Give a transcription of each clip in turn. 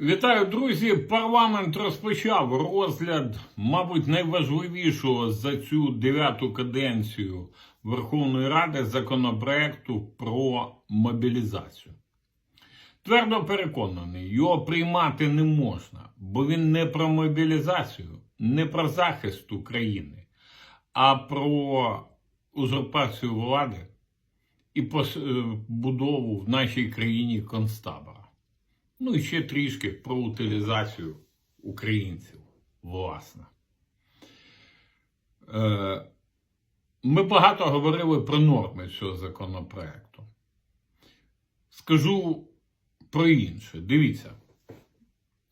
Вітаю, друзі! Парламент розпочав розгляд, мабуть, найважливішого за цю дев'яту каденцію Верховної Ради законопроекту про мобілізацію. Твердо переконаний, його приймати не можна, бо він не про мобілізацію, не про захист України, а про узурпацію влади і побудову в нашій країні концтабора. Ну і ще трішки про утилізацію українців, власне. Е, Ми багато говорили про норми цього законопроекту. Скажу про інше. Дивіться,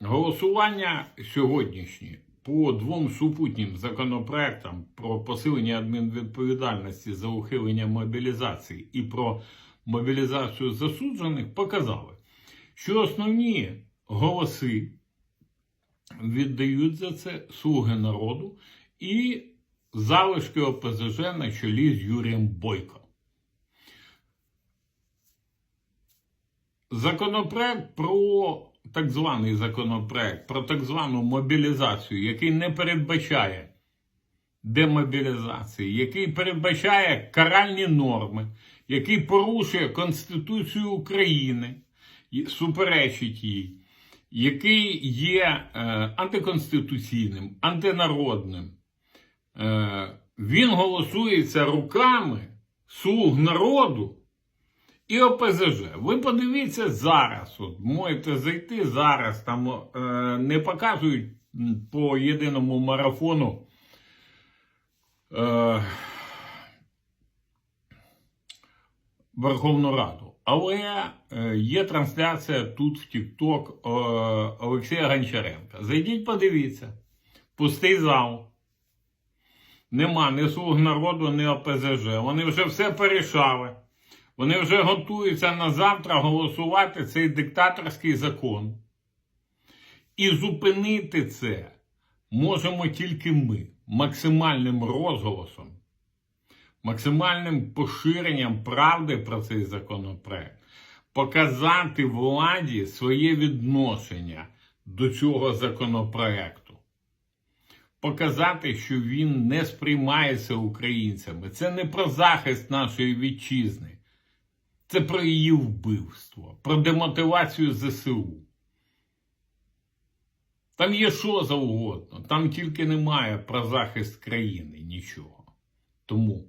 голосування сьогоднішнє по двом супутнім законопроектам про посилення адмінвідповідальності за ухилення мобілізації і про мобілізацію засуджених показали, що основні голоси віддають за це слуги народу і залишки ОПЗЖ на чолі з Юрієм Бойко. Законопроект про так званий законопроект про так звану мобілізацію, який не передбачає демобілізації, який передбачає каральні норми, який порушує Конституцію України, суперечить їй, який є е, антиконституційним, антинародним. Е, він голосується руками слуг народу і ОПЗЖ. Ви подивіться зараз, от можете зайти зараз, там е, не показують по єдиному марафону. Верховну Раду. Але е, є трансляція тут в TikTok е, Олексія Гончаренка. Зайдіть, подивіться. Пустий зал. Нема ні слуг народу, ні ОПЗЖ. Вони вже все порішали. Вони вже готуються на завтра голосувати цей диктаторський закон. І зупинити це можемо тільки ми максимальним розголосом, максимальним поширенням правди про цей законопроект, показати владі своє відношення до цього законопроекту. Показати, що він не сприймається українцями. Це не про захист нашої вітчизни, це про її вбивство, про демотивацію ЗСУ. Там є що завгодно, там тільки немає про захист країни нічого. Тому